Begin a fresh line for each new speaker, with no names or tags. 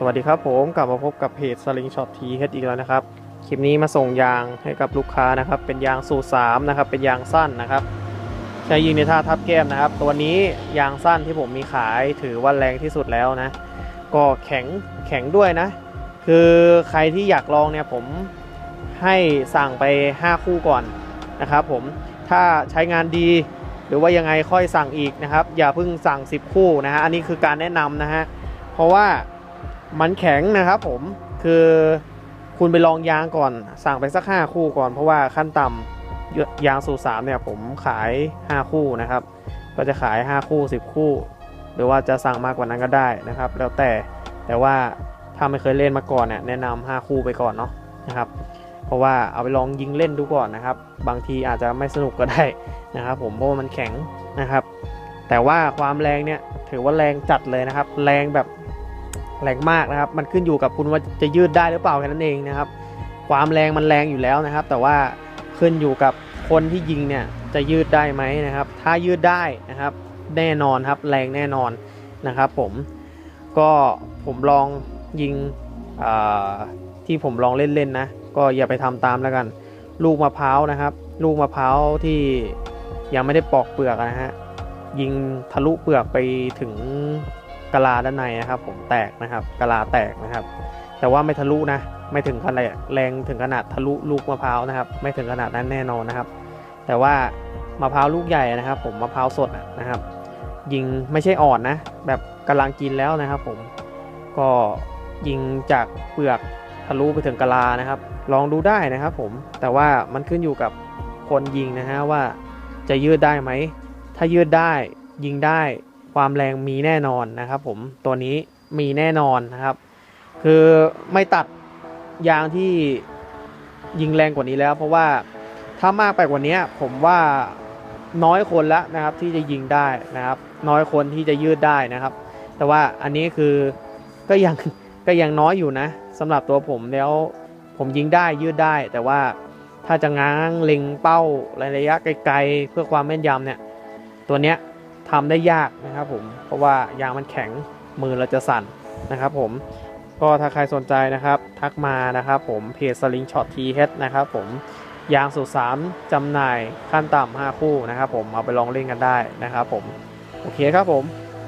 สวัสดีครับผมกลับมาพบกับเพจ Sling Shot T H อีกแล้วนะครับ คลิปนี้มาส่งยางให้กับลูกค้านะครับ เป็นยางสูตร3นะครับ เป็นยางสั้นนะครับ ใช้ยิงในท่าทับแก้มนะครับ ตัวนี้ยางสั้นที่ผมมีขายถือว่าแรงที่สุดแล้วนะ ก็แข็งแข็งด้วยนะ คือใครที่อยากลองเนี่ยผมให้สั่งไป 5 คู่ก่อนนะครับ ผมถ้าใช้งานดีหรือว่ายังไงค่อยสั่งอีกนะครับ อย่าเพิ่งสั่ง 10 คู่นะฮะอันนี้คือการแนะนำนะฮะเพราะว่า มันแข็งนะครับผมคือคุณไปลองยางก่อน สั่งไปสัก 5 คู่ก่อน เพราะว่าขั้นต่ำยางสูตร3เนี่ยผมขาย 5 คู่นะครับ ก็จะขาย 5 คู่ 10 คู่ หรือว่าจะสั่งมากกว่านั้นก็ได้นะครับ แล้วแต่แต่ว่าถ้าไม่เคยเล่นมาก่อนเนี่ยแนะนำ5คู่ไปก่อนเนาะนะครับ เพราะว่าเอาไปลองยิงเล่นดูก่อนนะครับ บางทีอาจจะไม่สนุกก็ได้นะครับ ผมเพราะว่ามันแข็งนะครับ แต่ว่าความแรงเนี่ยถือว่าแรงจัดเลยนะครับ แรงแบบ แรงมากนะครับ มันขึ้นอยู่กับคุณว่าจะยืดได้หรือเปล่าแค่นั้นเองนะครับ ความแรงมันแรงอยู่แล้วนะครับ แต่ว่าขึ้นอยู่กับคนที่ยิงเนี่ยจะยืดได้ไหมนะครับ ถ้ายืดได้นะครับ แน่นอนครับ แรงแน่นอนนะครับผมก็ผมลองยิงที่ผมลองเล่นๆนะ ก็อย่าไปทำตามแล้วกัน ลูกมะพร้าวนะครับ ลูกมะพร้าวที่ยังไม่ได้ปอกเปลือกนะฮะยิงทะลุเปลือกไปถึง กะลาด้านในนะครับ ผมแตกนะครับกะลาแตกนะครับ แต่ว่าไม่ทะลุนะ ไม่ถึงขนาดแรงถึงขนาดทะลุลูกมะพร้าวนะครับ ไม่ถึงขนาดนั้นแน่นอนนะครับ แต่ว่ามะพร้าวลูกใหญ่นะครับ ผมมะพร้าวสดนะครับ ยิงไม่ใช่อ่อนนะ แบบกำลังกินแล้วนะครับ ผมก็ยิงจากเปลือกทะลุไปถึงกะลานะครับ ลองดูได้นะครับ ผมแต่ว่ามันขึ้นอยู่กับคนยิงนะฮะว่าจะยืดได้ไหม ถ้ายืดได้ยิงได้ ความแรงมีแน่นอนนะครับ ผมตัวนี้มีแน่นอนนะครับ คือไม่ตัดยางที่ยิงแรงกว่านี้แล้ว เพราะว่าถ้ามากไปกว่านี้ผมว่าน้อยคนแล้วนะครับที่จะยิงได้นะครับ น้อยคนที่จะยืดได้นะครับ แต่ว่าอันนี้คือก็ยังก็ยังน้อยอยู่นะสำหรับตัวผมแล้วผมยิงได้ยืดได้ แต่ว่าถ้าจะง้างเล็งเป้าระยะไกลๆเพื่อความแม่นยำเนี่ยตัวเนี้ย ทำได้ยากนะครับผมเพราะว่ายางมันแข็งมือเราจะสั่นนะครับผมก็ถ้าใครสนใจนะครับทักมานะครับผมเพจสลิงช็อตทีเฮดนะครับผมยางสูตรสามจำหน่ายขั้นต่ำ5คู่นะครับผมเอาไปลองเล่นกันได้นะครับผมโอเคครับผม